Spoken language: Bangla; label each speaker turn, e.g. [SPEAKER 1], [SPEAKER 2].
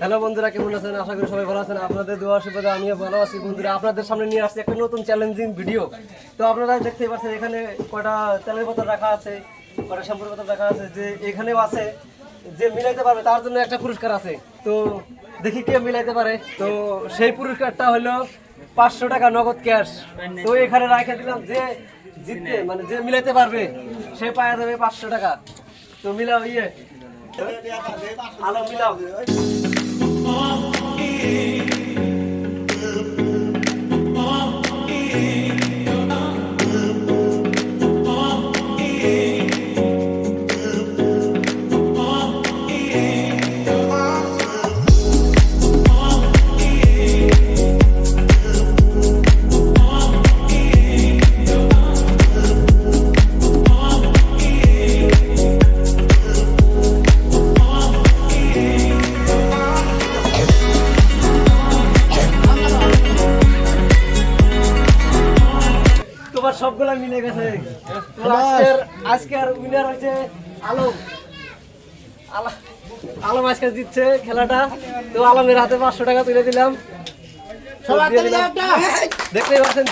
[SPEAKER 1] হ্যালো বন্ধুরা, কেমন আছেন? আশা করি সবাই ভালো আছেন। আপনাদের দোয়া আশীর্বাদে আমিও ভালো আছি। বন্ধুরা, আপনাদের সামনে নিয়ে আসছি একটা নতুন চ্যালেঞ্জিং ভিডিও তো আপনারা দেখতেই পাচ্ছেন, এখানে কয়টা তেলের বোতল রাখা আছে, কয়টা শ্যাম্পুর বোতল রাখা আছে, যে এখানেও আছে, যে মিলাইতে পারবে, তার জন্য একটা পুরস্কার আছে। তো দেখি কে মিলাইতে পারে। তো সেই পুরস্কারটা হলো পাঁচশো টাকা নগদ ক্যাশ। তো এখানে রাখে দিলাম, যে জিতবে মানে যে মিলাইতে পারবে, সে পাওয়া যাবে পাঁচশো টাকা। তো মিলাও ইয়ে। আলো মিলাও। Yeah. সবগুলা মিলে গেছে। আজকের আজকের উইনার হচ্ছে আলম। আলা- আলম আজকে জিতছে খেলাটা। তো আলমের হাতে পাঁচশো টাকা তুলে দিলাম। দেখতেই পাচ্ছেন।